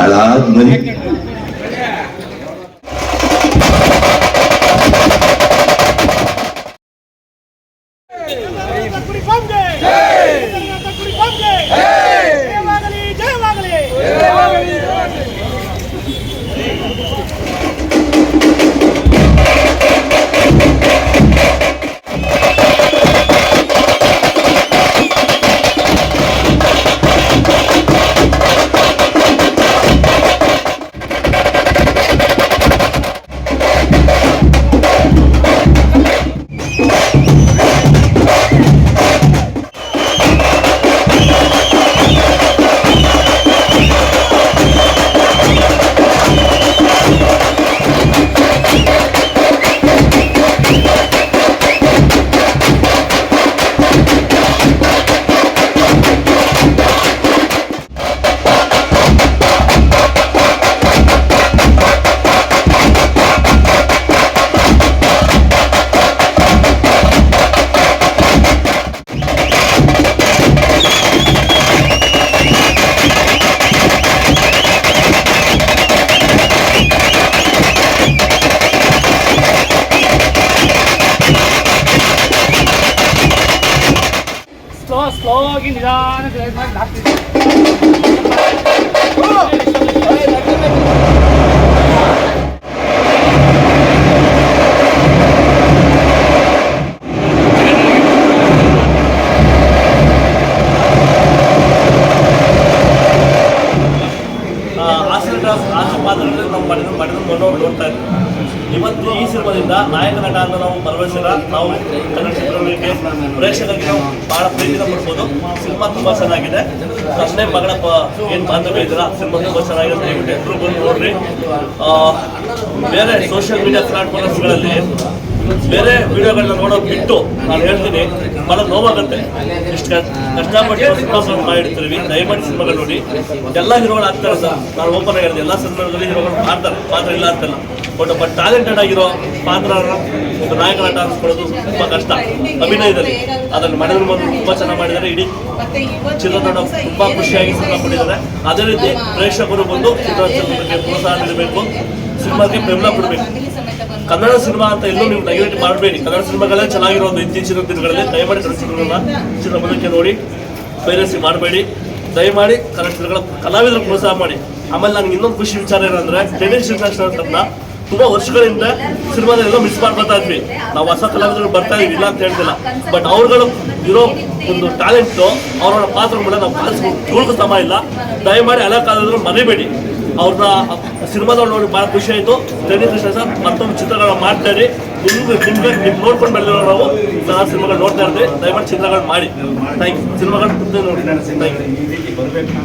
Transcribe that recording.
حالات نہیں slow slow ಆಗಿ ನಿಧಾನ drive ಮಾಡಿ ಹಾಕ್ತಿದ್ದೆ ಆಸಿಡ್ ಪಾತ್ರಗಳಲ್ಲಿ ನಾವು ಮಾಡಿದ್ರು ಮಾಡಿದ್ರು ಮನೋರು ನೋಡ್ತಾ ಇದ್ದೀವಿ ಇವತ್ತು ಈ ಸಿನಿಮಾದಿಂದ ನಾಯಕ ನಟ ಅಂತ ನಾವು ಪರವಶರ ನಾವು ಕನ್ನಡ ಚಿತ್ರಗಳಿಗೆ ಪ್ರೇಕ್ಷಕರಿಗೆ ನಾವು ಬಹಳ ಪ್ರೀತಿನ ಪಡ್ಬೋದು ಸಿನಿಮಾ ತುಂಬಾ ಚೆನ್ನಾಗಿದೆ. ತಂದೆ ಮಗಳ ಏನು ಬಾಂಧವ್ಯ ಇದ್ದೀರಾ? ಸಿನಿಮಾ ತುಂಬಾ ಚೆನ್ನಾಗಿದೆ ಎಲ್ಲರೂ ಬಂದು ನೋಡ್ರಿ. ಬೇರೆ ಸೋಷಿಯಲ್ ಮೀಡಿಯಾ ಪ್ಲಾಟ್ಫಾರ್ಮ್ಸ್ಗಳಲ್ಲಿ ಬೇರೆ ವಿಡಿಯೋಗಳನ್ನ ನೋಡೋದು ಬಿಟ್ಟು ನಾನು ಹೇಳ್ತೀನಿ, ಬಹಳ ನೋವಾಗುತ್ತೆ. ಇಷ್ಟು ಕಷ್ಟಪಟ್ಟು ಸಿನಿಮಾ ಮಾಡಿರ್ತೀವಿ. ದಯಮಾಡಿ ಸಿನಿಮಾಗಳು ನೋಡಿ. ಎಲ್ಲ ಹೀರೋಗಳು ಆಗ್ತಾರೆ ಸರ್. ನಾನು ಓಪನ್ ಆಗಿರೋದು ಎಲ್ಲ ಸಿನಿಮಾಗಳಲ್ಲಿ ಹೀರೋಗಳು ಮಾಡ್ತಾರೆ. ಪಾತ್ರ ಇಲ್ಲ ಅಂತಲ್ಲ. ಬಟ್ ಬಟ್ ಟ್ಯಾಲೆಂಟೆಡ್ ಆಗಿರೋ ಪಾತ್ರ ಒಂದು ನಾಯಕ ಡಾನ್ಸ್ ಅನ್ಸ್ಕೊಳ್ಳೋದು ತುಂಬ ಕಷ್ಟ. ಅಭಿನಯದಲ್ಲಿ. ಅದನ್ನು ಮಾಡಿದ್ರು ಮೊದಲು ತುಂಬ ಚೆನ್ನಾಗಿ ಮಾಡಿದ್ದಾರೆ. ಇಡೀ ಚಿತ್ರತಂಡ ತುಂಬ ಖುಷಿಯಾಗಿ ಸಿನಿಮಾ ಕೊಟ್ಟಿದ್ದಾರೆ ಅದೇ ರೀತಿ ಪ್ರೇಕ್ಷಕರು ಬಂದು ಚಿತ್ರತಂಡಕ್ಕೆ ಪ್ರೋತ್ಸಾಹ ನೀಡಬೇಕು. ಸಿನಿಮಾಗೆ ಬೆಂಬಲ ಕೊಡಬೇಕು. ಕನ್ನಡ ಸಿನಿಮಾ ಅಂತ ಎಲ್ಲೂ ನೀವು ನೆಗೆಟಿವ್ ಮಾಡಬೇಡಿ. ಕನ್ನಡ ಸಿನಿಮಾಗಳೇ ಚೆನ್ನಾಗಿರೋದು ಇತ್ತೀಚಿನ ದಿನಗಳಲ್ಲಿ. ದಯಮಾಡಿ ಕನ್ನಡ ಚಿತ್ರಮಂದಿರಕ್ಕೆ ನೋಡಿ. ಪೈರಸಿ ಮಾಡಬೇಡಿ. ದಯಮಾಡಿ ಕನ್ನಡ ಚಿತ್ರಗಳ ಕಲಾವಿದರು ಪ್ರೋತ್ಸಾಹ ಮಾಡಿ. ಆಮೇಲೆ ನನಗೆ ಇನ್ನೊಂದು ಖುಷಿ ವಿಚಾರ ಏನಂದ್ರೆ ಟೆನಿಸ್ ಇಂಟರ್ನ್ಯಾಷನಲ್ ತನ್ನ ತುಂಬಾ ವರ್ಷಗಳಿಂದ ಸಿನಿಮಾದ ಎಲ್ಲ ಮಿಸ್ ಮಾಡ್ಕೊತಾ ಇದ್ವಿ. ನಾವು ಹೊಸ ಕಲಾವಿದರು ಬರ್ತಾ ಇದೀವಿ ಇಲ್ಲ ಅಂತ ಹೇಳ್ತಿಲ್ಲ. ಬಟ್ ಅವ್ರುಗಳು ಇರೋ ಒಂದು ಟ್ಯಾಲೆಂಟು ಅವರ ಪಾತ್ರಗಳ ನಾವು ಕಾಲಿಸ್ಕೊಂಡು ತುಳುಕು ಸಮ ಇಲ್ಲ. ದಯಮಾಡಿ ಹಳೆ ಕಾಲದ್ರು ಮರಿಬೇಡಿ. ಅವ್ರನ್ನ ಸಿನಿಮಾದವ್ರು ನೋಡಿ ಭಾಳ ಖುಷಿ ಆಯಿತು. ಕೃಷ್ಣ ಸರ್ ಮತ್ತೊಂದು ಚಿತ್ರಗಳನ್ನ ಮಾಡ್ತಾರೆ. ನಿಮ್ಗೆ ನಿಮ್ಗೆ ನಿಮ್ಗೆ ನೋಡ್ಕೊಂಡು ಬಂದಿರೋ ನಾವು. ನಾನು ಸಿನಿಮಾಗಳು ನೋಡ್ತಾ ಇರ್ತೀವಿ. ದಯಮಾಡಿ ಚಿತ್ರಗಳು ಮಾಡಿ. ಥ್ಯಾಂಕ್ ಯು ಸಿನಿಮಾಗಳು ನೋಡಿ ಥ್ಯಾಂಕ್ ಯು